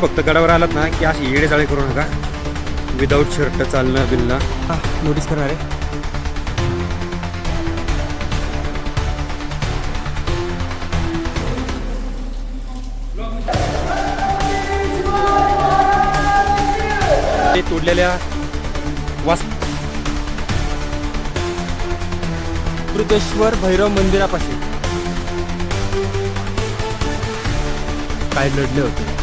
फक्त गडावर आलात ना की अशी येडे जाळे करू नका. विदाऊट शर्ट चालणं बिलणं. नोटीस करणार आहे. ते तोडलेल्या वास कृतेश्वर भैरव मंदिरापाशी. काय लढले होते?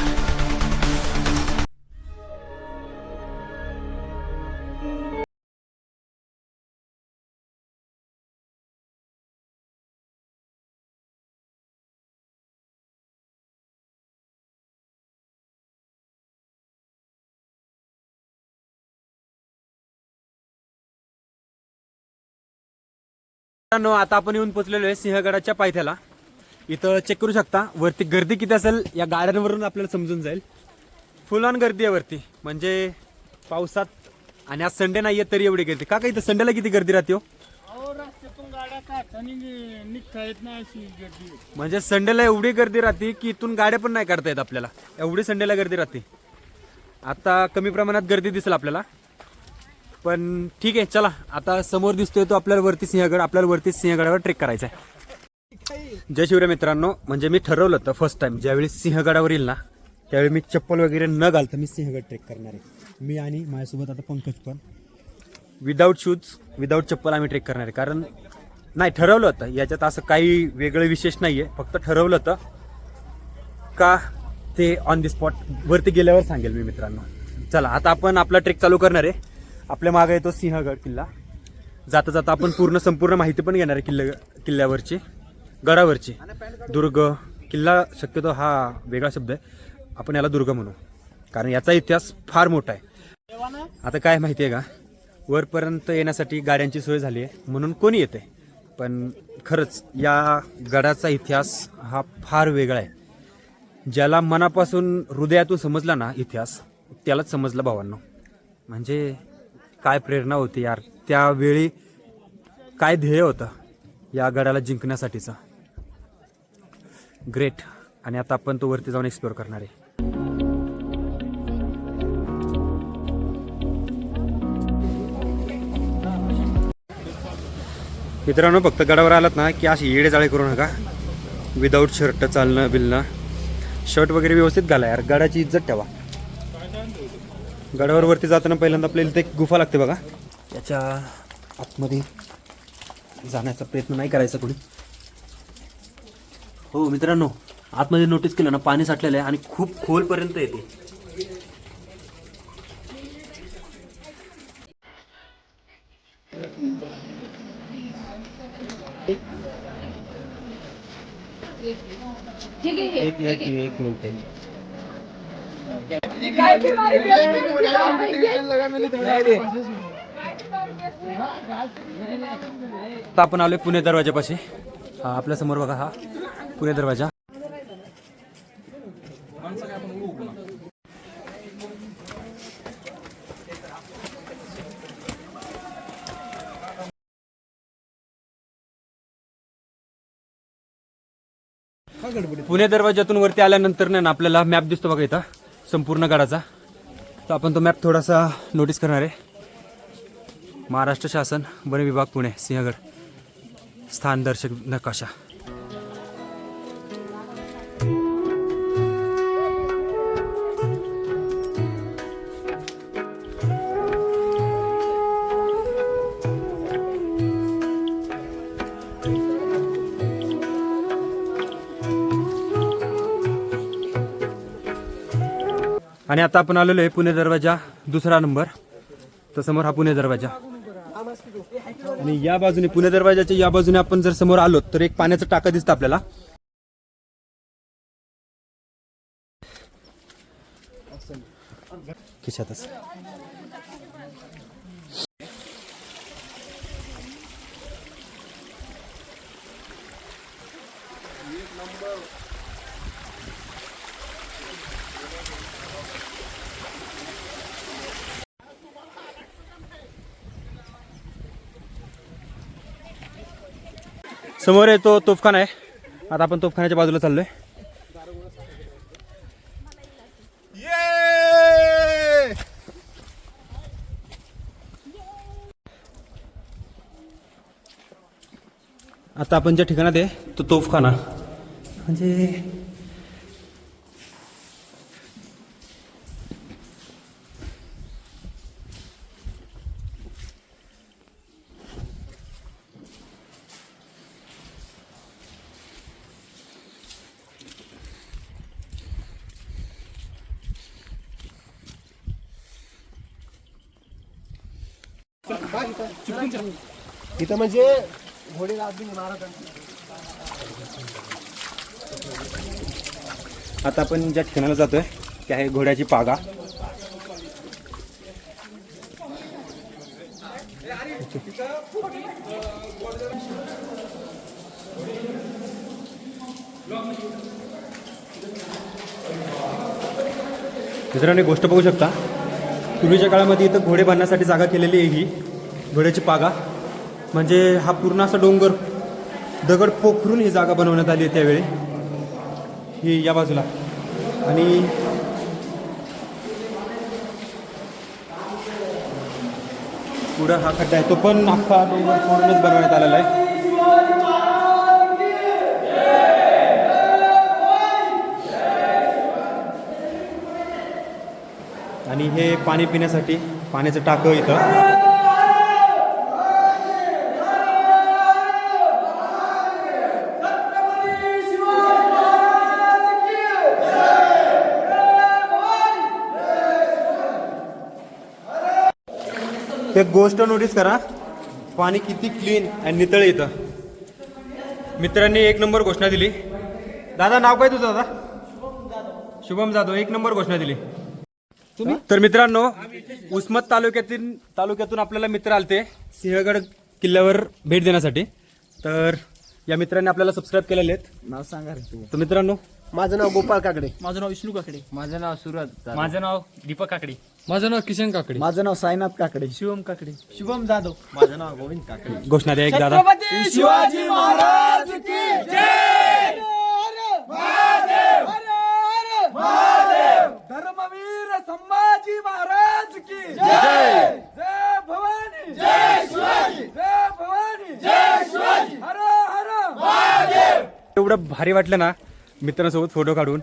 मित्रांनो आता आपण येऊन पोहोचलेलो आहे सिंहगडाच्या पायथ्याला. इथं चेक करू शकता वरती गर्दी किती असेल या गाड्यांवरून आपल्याला समजून जाईल. फुल ऑन गर्दी आहे वरती. म्हणजे पावसात आणि आज संडे नाहीये तरी एवढी गर्दी. का इथं संडेला किती गर्दी राहते हो? नाही आहे. म्हणजे संडेला एवढी गर्दी राहते की इथून गाड्या पण नाही काढता येत आपल्याला. एवढी संडेला गर्दी राहते. आता कमी प्रमाणात गर्दी दिसेल आपल्याला. पण ठीक आहे चला. आता समोर दिसतोय तो आपल्याला वरती सिंहगड आपल्याला वरती सिंहगडावर ट्रेक करायचा आहे जय शिवराय मित्रांनो. म्हणजे मी ठरवलं होतं फर्स्ट टाइम ज्यावेळी सिंहगडावर येईल ना त्यावेळी मी चप्पल वगैरे न घालता मी सिंहगड ट्रेक करणार आहे. मी आणि माझ्यासोबत आता पंकज पण. विदाऊट शूज विदाऊट चप्पल आम्ही ट्रेक करणार आहे. कारण नाही ठरवलं होतं. याच्यात असं काही वेगळं विशेष नाही आहे फक्त ठरवलं होतं का ते ऑन दी स्पॉट वरती गेल्यावर सांगेल मी मित्रांनो. चला आता आपण आपला ट्रेक चालू करणार आहे. आपल्या मागे येतो सिंहगड किल्ला. जाता जाता आपण पूर्ण संपूर्ण माहिती पण घेणार आहे किल्ल्या किल्ल्यावरची गडावरची. दुर्ग किल्ला शक्यतो हा वेगळा शब्द आहे. आपण याला दुर्ग म्हणू. कारण याचा इतिहास फार मोठा आहे. आता काय माहिती आहे का? वरपर्यंत येण्यासाठी गाड्यांची सोय झाली आहे म्हणून कोणी येते. पण खरंच या गडाचा इतिहास हा फार वेगळा आहे. ज्याला मनापासून हृदयातून समजला ना इतिहास त्यालाच समजला भावांनो. म्हणजे काय प्रेरणा होती यार? त्यावेळी काय ध्येय होतं या गडाला जिंकण्यासाठीचं? ग्रेट आणि आता आपण तो वरती जाऊन एक्सप्लोअर करणार आहे. मित्रांनो फक्त गडावर आलात ना की अशी येडे जाळे करू नका. विदाऊट शर्ट चालणं बिलणं. शर्ट वगैरे व्यवस्थित घाला यार. गडाची इज्जत ठेवा. गडावर वरती जाताना पहिल्यांदा आपल्याला इथे एक गुफा लागते बघा. याच्या आतमध्ये जाण्याचा प्रयत्न नाही करायचा कोणी हो मित्रांनो आतमध्ये नोटीस केलं ना पाणी साठलेलं आहे आणि खूप खोलपर्यंत येते. एक एक एक मिनिट. आता आपण आलोय पुणे दरवाजापाशी हा आपल्यासमोर बघा हा. पुणे दरवाजा. पुणे दरवाजातून वरती आल्यानंतर ना आपल्याला मॅप दिसतो बघा इथं. संपूर्ण गडाचा तर आपण तो मॅप थोडासा नोटीस करणार आहे. महाराष्ट्र शासन वन विभाग पुणे सिंहगड. स्थान दर्शक नकाशा. आणि आता आपण आलेलो आहे पुणे दरवाजा दुसरा नंबर. तर समोर हा पुणे दरवाजा. आणि या बाजूने पुणे दरवाजाच्या या बाजूने आपण जर समोर आलो तर एक पाण्याचं टाका दिसतं आपल्याला. खिशातच समोर आहे तो तोफखाना आहे. आता आपण तोफखान्याच्या बाजूला चाललोय. आता आपण ज्या ठिकाणात आहे तो तोफखाना. म्हणजे इथं म्हणजे घोडे आता आपण ज्या ठिकाणाला जातोय त्या आहे घोड्याची पागा. मित्रांनो गोष्ट बघू शकता. पूर्वीच्या काळामध्ये इथं घोडे बांधण्यासाठी जागा केलेली आहे ही. घोड्याची पागा. म्हणजे हा पूर्ण असा डोंगर दगड पोखरून ही जागा बनवण्यात आली आहे त्यावेळी. ही या बाजूला. आणि पुढं हा खड्डा आहे. तो पण अख्खा डोंगर पूर्णच बनवण्यात आलेला आहे. आणि हे पाणी पिण्यासाठी पाण्याचं टाकं इथं. एक गोष्ट नोटीस करा. पाणी किती क्लीन आणि नितळ येतं. मित्रांनी एक नंबर घोषणा दिली. दादा नाव काय तुझं दादा? शुभम जाधव एक नंबर घोषणा दिली. तर मित्रांनो उस्मत तालुक्यातील तालुक्यातून आपल्याला मित्र आलते सिंहगड किल्ल्यावर भेट देण्यासाठी. तर या मित्रांनी आपल्याला सबस्क्राईब केलेले आहेत. नाव सांगा रे तू तर मित्रांनो माझं नाव गोपाळ काकडे. माझं नाव विष्णू काकडे. माझं नाव सुरत माझं नाव दीपक काकडे. माझं नाव किशन काकडे. माझं नाव साईनाथ काकडे. शिवम काकडे. शुभम जाधव. माझं नाव गोविंद काकडे. घोषणा द्या एक दादा. शिवाजी महाराज की जय! धर्मवीर संभाजी महाराज की जय! जय! भवानी! जय शिवाजी! जय भवानी! जय शिवाजी! हर हर! एवढं भारी वाटलं ना मित्रांसोबत फोटो काढून.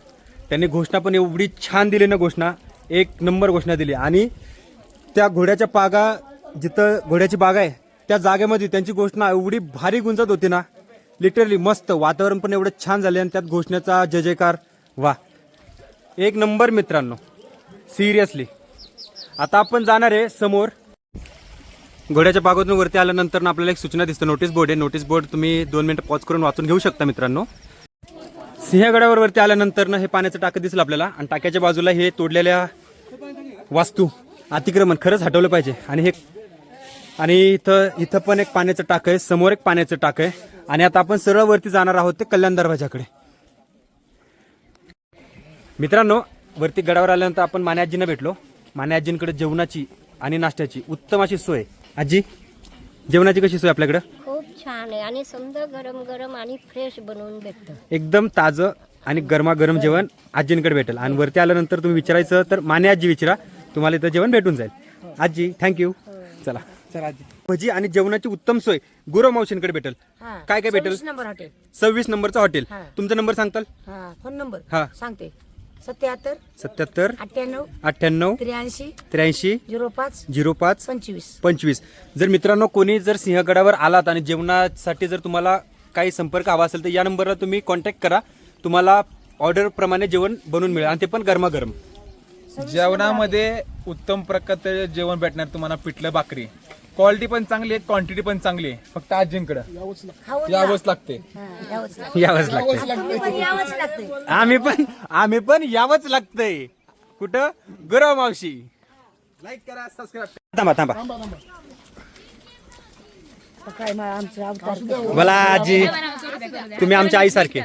त्यांनी घोषणा पण एवढी छान दिली ना घोषणा. एक नंबर घोषणा दिली. आणि त्या घोड्याच्या पागा जिथं घोड्याची बाग आहे त्या जागेमध्ये त्यांची घोषणा एवढी भारी गुंजत होती ना लिटरली मस्त. वातावरण पण एवढं छान झाले आणि त्यात घोषणेचा जय जयकार. वा. एक नंबर मित्रांनो. सिरियसली आता आपण जाणार आहे समोर. घोड्याच्या बागोतून वरती आल्यानंतर आपल्याला एक सूचना दिसते. नोटीस बोर्ड आहे. नोटीस बोर्ड तुम्ही दोन मिनिटं पॉज करून वाचून घेऊ शकता मित्रांनो. सिंहगडावर वरती आल्यानंतर हे पाण्याचं टाकं दिसलं आपल्याला. आणि टाक्याच्या बाजूला हे तोडलेल्या वास्तू अतिक्रमण खरंच हटवलं पाहिजे. आणि हे आणि इथं इथं पण एक पाण्याचं टाक आहे समोर एक पाण्याचं टाक आहे. आणि आता आपण सरळ वरती जाणार आहोत ते कल्याण दरवाजाकडे. मित्रांनो वरती गडावर आल्यानंतर आपण माने आजींना भेटलो. माने आजींकडे जेवणाची आणि नाश्त्याची उत्तम अशी सोय. आजी जेवणाची कशी सोय आपल्याकडे? खूप छान आहे आणि समजा गरम गरम आणि फ्रेश बनवून भेटतं. एकदम ताजं आणि गरमागरम जेवण आजींकडे भेटेल. आणि वरती आल्यानंतर तुम्ही विचारायचं तर माने आजी विचारा तुम्हाला इथं जेवण भेटून जाईल. आजी थँक्यू चला. चला आजी. भजी आणि जेवणाची उत्तम सोय गुरव मावशींकडे भेटेल. काय काय भेटेल? Number hotel. सव्वीस नंबरचं हॉटेल. हा. तुमचा नंबर सांगताल? हा फोन नंबर. हा. सांगते. सत्याहत्तर सत्याहत्तर अठ्ठ्याण्णव अठ्ठ्याण्णव त्र्याऐंशी त्र्याऐंशी झिरो पाच झिरो पाच पंचवीस. पंचवीस. जर मित्रांनो कोणी जर सिंहगडावर आलात आणि जेवणासाठी जर तुम्हाला काही संपर्क हवा असेल तर या नंबरला तुम्ही कॉन्टॅक्ट करा. तुम्हाला ऑर्डर प्रमाणे जेवण बनवून मिळेल. आणि ते पण गरमागरम. जेवणामध्ये उत्तम प्रकारचे जेवण भेटणार तुम्हाला पिठलं भाकरी. क्वालिटी पण चांगली आहे क्वांटिटी पण चांगली आहे. फक्त आजींकडे. यावंच लागते. हा, यावंच लागतं. लागतंय. आम्ही पण आम्ही पण यावंच लागतंय. कुठं? गुरव मावशी. लाईक करा सबस्क्राईब थांबा थांबा. काय मग आमचं अवतार बोला. आजी तुम्ही आमच्या आईसारखे.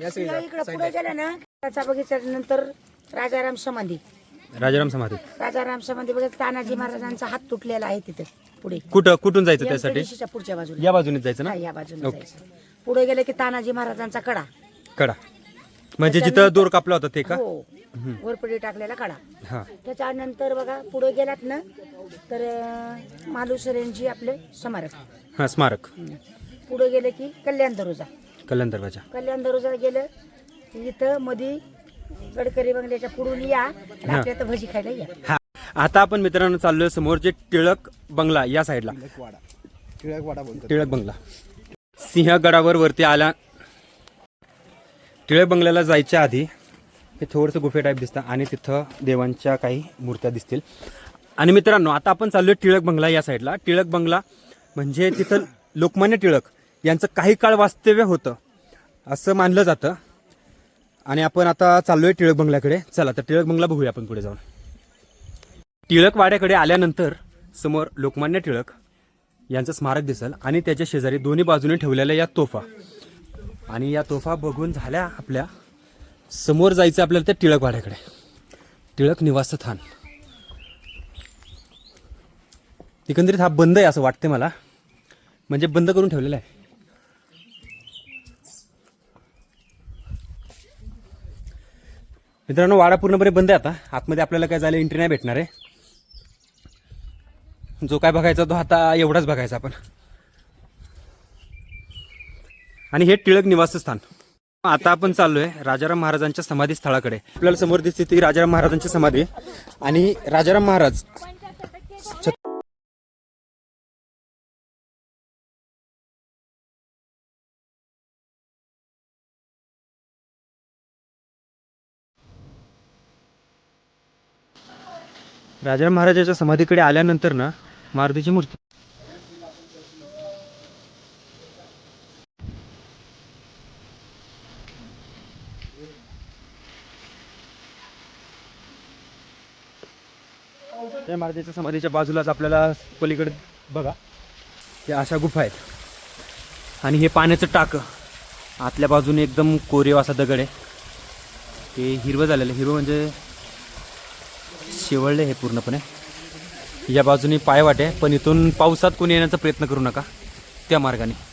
या इकडं पुढे गेलं ना त्याचा राजाराम समाधी. राजाराम समाधी. राजाराम समाधी बघितलं तानाजी महाराजांचा हात तुटलेला आहे तिथे पुढे. कुठं कुठून जायचं त्यासाठी पुढच्या बाजूला. या बाजूने जायचं ना? हा, या बाजूला जायचं. पुढे गेलं की तानाजी महाराजांचा कडा. कडा. म्हणजे जिथं दोर कापला होता ते का? हो. वरपडी टाकलेला कडा. हा. त्याच्यानंतर बघा पुढे गेलात ना तर मालुसरेंची आपले स्मारक. हा स्मारक. पुढे गेलं की कल्याण दरोजा. कल्याण दरवाजा. कल्याण दरोजा गेलं. की इथं मधी गडकरी बंगल्याच्या पुढून या. आणि आपल्या इथं भजी खायला या. हा. आता आपण मित्रांनो चाललोय समोर जे टिळक बंगला या साईडला. टिळक वाडा बोलतो टिळक बंगला. सिंहगडावर वरती आला. टिळक बंगल्याला जायच्या आधी हे थोडंसं गुफे टाईप दिसतं आणि तिथं देवांच्या काही मूर्त्या दिसतील. आणि मित्रांनो आता आपण चाललोय टिळक बंगला या साईडला. टिळक बंगला म्हणजे तिथं लोकमान्य टिळक यांचं काही काळ वास्तव्य होतं. असं मानलं जातं. आणि आपण आता चाललोय टिळक बंगल्याकडे. चला तर टिळक बंगला बघूया आपण पुढे जाऊन. टिळक वाड्याकडे आल्यानंतर समोर लोकमान्य टिळक यांचं स्मारक दिसेल आणि त्याच्या शेजारी दोन्ही बाजूने ठेवलेल्या या तोफा. आणि या तोफा बघून झाल्या आपल्यासमोर जायचं आपल्याला त्या टिळक वाड्याकडे. टिळक निवासस्थान. एकंदरीत हा बंद आहे असं वाटते मला. म्हणजे बंद करून ठेवलेला आहे. मित्रांनो वाडा पूर्णपणे बंद आहे आता. आतमध्ये आपल्याला काय झालं एंट्री नाही भेटणार आहे. जो काय बघायचा तो आता एवढाच बघायचा आपण. आणि हे टिळक निवासस्थान. आता आपण चाललोय राजाराम महाराजांच्या समाधी स्थळाकडे आपल्याला समोर दिसते ती राजाराम महाराजांची समाधी. आणि राजाराम महाराज राजाराम महाराजाच्या समाधीकडे आल्यानंतर ना मारुतीची मूर्ती. त्या महाराजाच्या समाधीच्या बाजूलाच आपल्याला पलीकडे बघा त्या अशा गुफा आहेत. आणि हे पाण्याचं टाकं आतल्या बाजूने एकदम कोरीव असा दगड आहे. ते हिरवं झालेलं हिरवं म्हणजे शेवळले हे पूर्णपणे. या बाजूने पायवाट आहे पण इथून पावसात कोणी येण्याचा प्रयत्न करू नका त्या मार्गाने.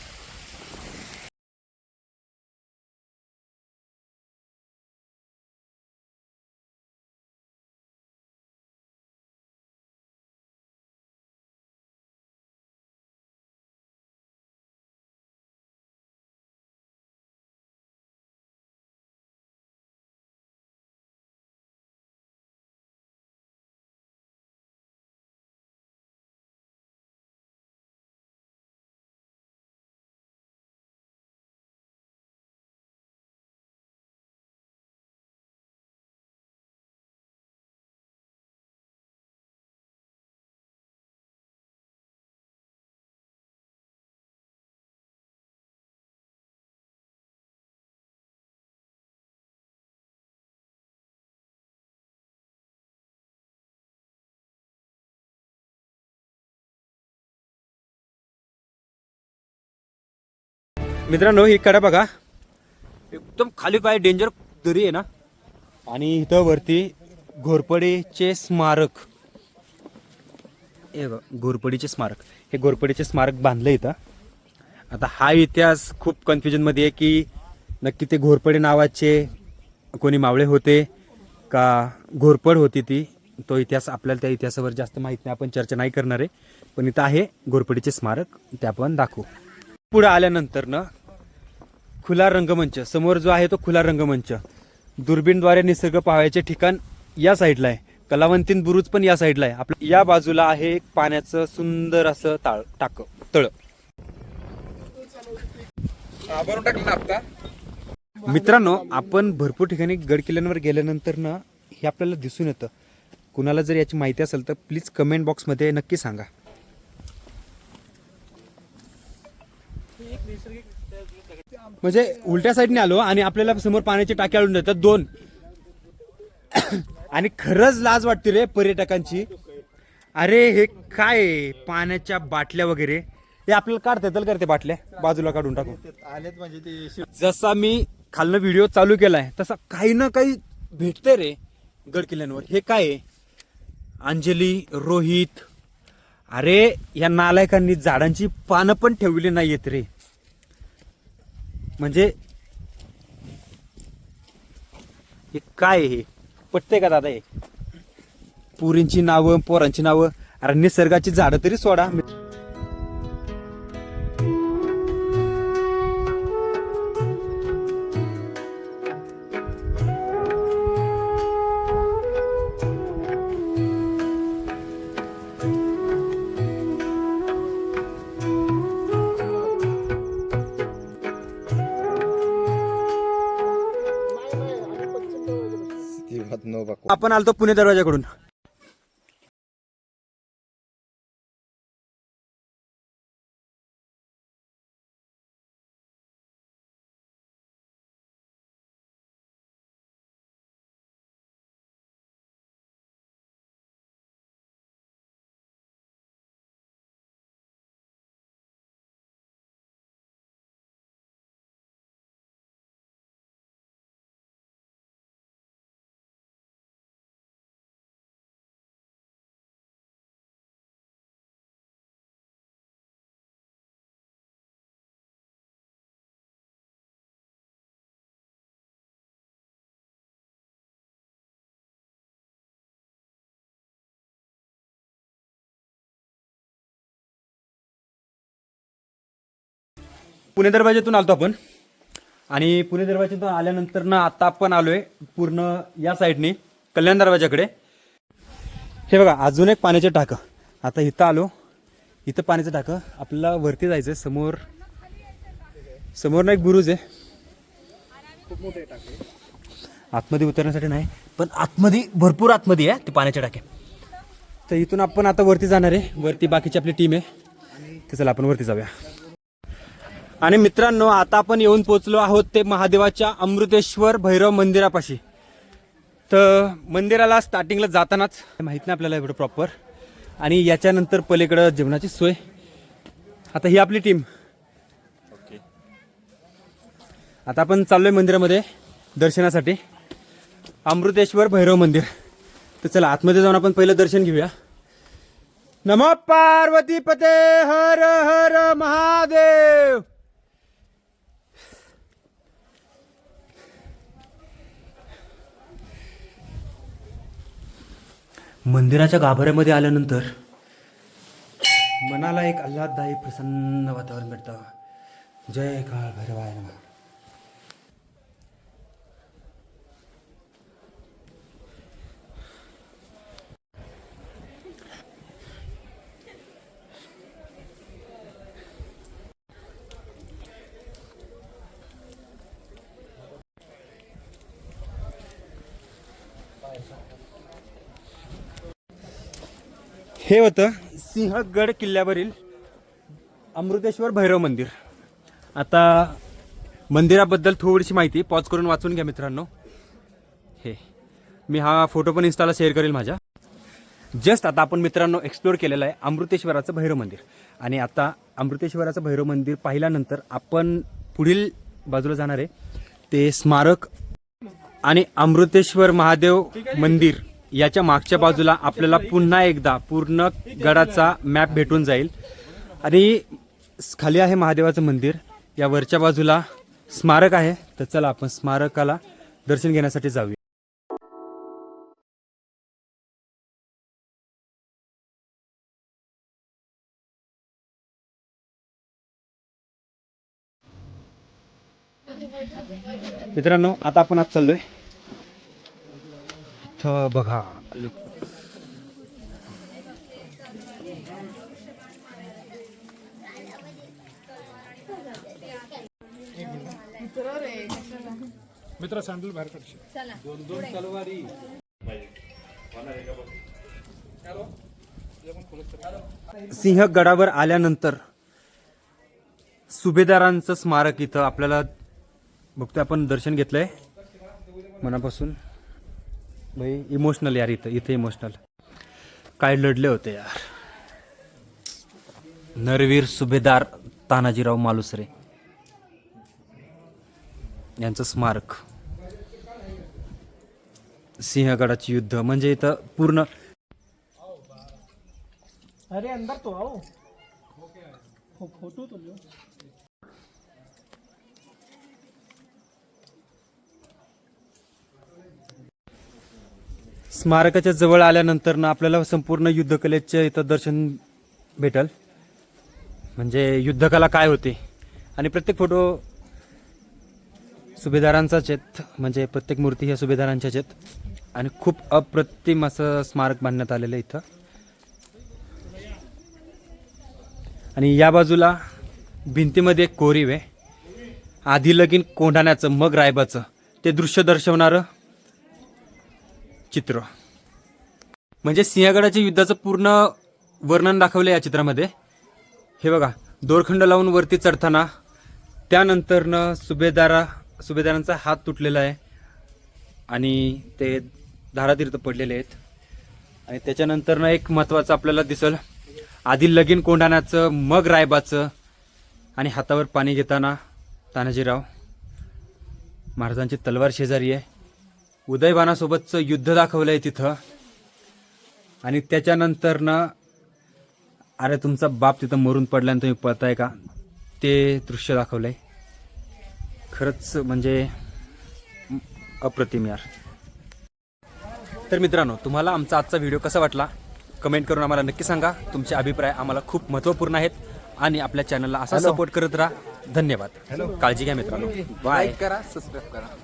मित्रांनो ही कडा बघा. एकदम खाली काय डेंजर दरी आहे ना? आणि इथं वरती घोरपडीचे स्मारक. हे बघ, घोरपडीचे स्मारक. हे घोरपडीचे स्मारक बांधलं इथं. आता हा इतिहास खूप कन्फ्युजनमध्ये आहे की नक्की ते घोरपडे नावाचे कोणी मावळे होते का घोरपड होती ती? तो इतिहास आपल्याला त्या इतिहासावर जास्त माहीत नाही आपण चर्चा नाही करणार आहे. पण इथं आहे घोरपडीचे स्मारक ते आपण दाखवू. पुढे आल्यानंतर ना खुला रंगमंच. समोर जो आहे तो खुला रंगमंच. दुर्बीणद्वारे निसर्ग पाहायचे ठिकाण या साईडला आहे. कलावंतीन बुरुज पण या साईडला आहे. आपल्या या बाजूला आहे एक पाण्याचं सुंदर असं ताळ टाक तळ. मित्रांनो आपण भरपूर ठिकाणी गड किल्ल्यांवर गेल्यानंतर ना हे आपल्याला दिसून येतं. कुणाला जर याची माहिती असेल तर प्लीज कमेंट बॉक्समध्ये नक्की सांगा. म्हणजे उलट्या साईडने आलो आणि आपल्याला समोर पाण्याची टाकी आढळून देतात दोन. आणि खरंच लाज वाटते रे पर्यटकांची. अरे हे काय? पाण्याच्या बाटल्या वगैरे. हे आपल्याला काढता येतील का रे ते बाटल्या? बाजूला काढून टाकून. आलेत म्हणजे ते जसा मी खालनं व्हिडिओ चालू केलाय तसा काही ना काही भेटते रे गड किल्ल्यांवर हे काय आहे? अंजली रोहित. अरे या नालायकांनी झाडांची पानं पण ठेवली नाहीयेत रे. म्हणजे हे काय आहे हे? पटतंय का दादा हे? पुरींची नावं पोरांची नावं अरे निसर्गाची झाडं तरी सोडा. नऊ बाकू आपण आलतो पुणे दरवाजाकडून. पुणे दरवाजातून आलतो आपण. आणि पुणे दरवाजातून आल्यानंतर ना आता आपण आलोय पूर्ण या साईडने कल्याण दरवाजाकडे हे बघा अजून एक पाण्याचे टाकं. आता इथं आलो. इथं पाण्याचं टाकं. आपल्याला वरती जायचं समोर समोर ना एक बुरुज आहे. आतमध्ये उतरण्यासाठी नाही पण आतमध्ये भरपूर आतमध्ये आहे ते पाण्याचे टाके. तर इथून आपण आता वरती जाणार आहे. वरती बाकीची आपली टीम आहे. तर चला आपण वरती जाऊया. आणि मित्रांनो आता आपण येऊन पोचलो आहोत ते महादेवाच्या अमृतेश्वर भैरव मंदिरापाशी. तर मंदिराला स्टार्टिंगला जातानाच माहीत नाही आपल्याला एवढं प्रॉपर आणि याच्यानंतर पलीकडं जेवणाची सोय. आता ही आपली टीम ओके आता आपण चाललोय मंदिरामध्ये दर्शनासाठी. अमृतेश्वर भैरव मंदिर. तर चला आतमध्ये जाऊन आपण पहिलं दर्शन घेऊया. नम पार्वती पते हर हर महादेव! मंदिराच्या गाभाऱ्यामध्ये आल्यानंतर मनाला एक आल्हाददायी प्रसन्न वातावरण भेटतं. जय काळ भैरवाय हे होतं सिंहगड किल्ल्यावरील अमृतेश्वर भैरव मंदिर. आता मंदिराबद्दल थोडीशी माहिती पॉज करून वाचून घ्या मित्रांनो. हे. मी हा फोटो पण इन्स्टाला शेअर करेल माझ्या. जस्ट आता आपण मित्रांनो एक्सप्लोअर केलेलं आहे अमृतेश्वराचं भैरव मंदिर. आणि आता अमृतेश्वराचं भैरव मंदिर पाहिल्यानंतर आपण पुढील बाजूला जाणार आहे. ते स्मारक आणि अमृतेश्वर महादेव मंदिर. याच्या मागच्या बाजूला आपल्याला पुन्हा एकदा पूर्ण गडाचा मॅप भेटून जाईल. आणि खाली आहे महादेवाचं मंदिर. या वरच्या बाजूला स्मारक आहे. तर चला आपण स्मारकाला दर्शन घेण्यासाठी जाऊया. मित्रांनो आता आपण आज चाललोय. इथं बघा. सिंहगडावर आल्यानंतर सुभेदारांचं स्मारक इथं आपल्याला बघतोय आपण दर्शन घेतलंय मनापासून. भाई इमोशनल यार इथं इथं इमोशनल काय लढले होते यार. नरवीर सुभेदार तानाजीराव मालुसरे. यांचं स्मारक. सिंहगडाचे युद्ध म्हणजे इथं पूर्ण. अरे अंदर तो आओ. हो, फोटो तो लो स्मारकाच्या जवळ आल्यानंतर ना आपल्याला संपूर्ण युद्धकलेचे इथं दर्शन भेटल. म्हणजे युद्धकला काय होते? आणि प्रत्येक फोटो सुभेदारांचाच आहेत. म्हणजे प्रत्येक मूर्ती ह्या सुभेदारांच्याच आहेत. आणि खूप अप्रतिम असं स्मारक बांधण्यात आलेलं आहे इथं. आणि या बाजूला भिंतीमध्ये एक कोरीव आहे. आधी लगीन कोंढाण्याचं मग रायबाचं. ते दृश्य दर्शवणारं चित्र. म्हणजे सिंहगडाच्या युद्धाचं पूर्ण वर्णन दाखवलं या चित्रामध्ये. हे बघा दोरखंड लावून वरती चढताना त्यानंतरनं सुभेदारा सुभेदारांचा हात तुटलेला आहे आणि ते धारातीर्थ पडलेले आहेत. आणि त्याच्यानंतरनं एक महत्त्वाचं आपल्याला दिसल आधी लगीन कोंढाण्याचं मग रायबाचं आणि हातावर पाणी घेताना तानाजीराव. महाराजांची तलवार शेजारी आहे. उदयबानासोबतचं युद्ध दाखवलं आहे तिथं. आणि त्याच्यानंतरनं अरे तुमचा बाप तिथं मरून पडला आणि तुम्ही पळताय का? ते दृश्य दाखवलंय. खरंच म्हणजे अप्रतिम यार. तर मित्रांनो तुम्हाला आमचा आजचा व्हिडिओ कसा वाटला? कमेंट करून आम्हाला नक्की सांगा. तुमचे अभिप्राय आम्हाला खूप महत्त्वपूर्ण आहेत आणि आपल्या चॅनलला असा सपोर्ट करत राहा. धन्यवाद. काळजी घ्या मित्रांनो. बाय करा सबस्क्राईब करा.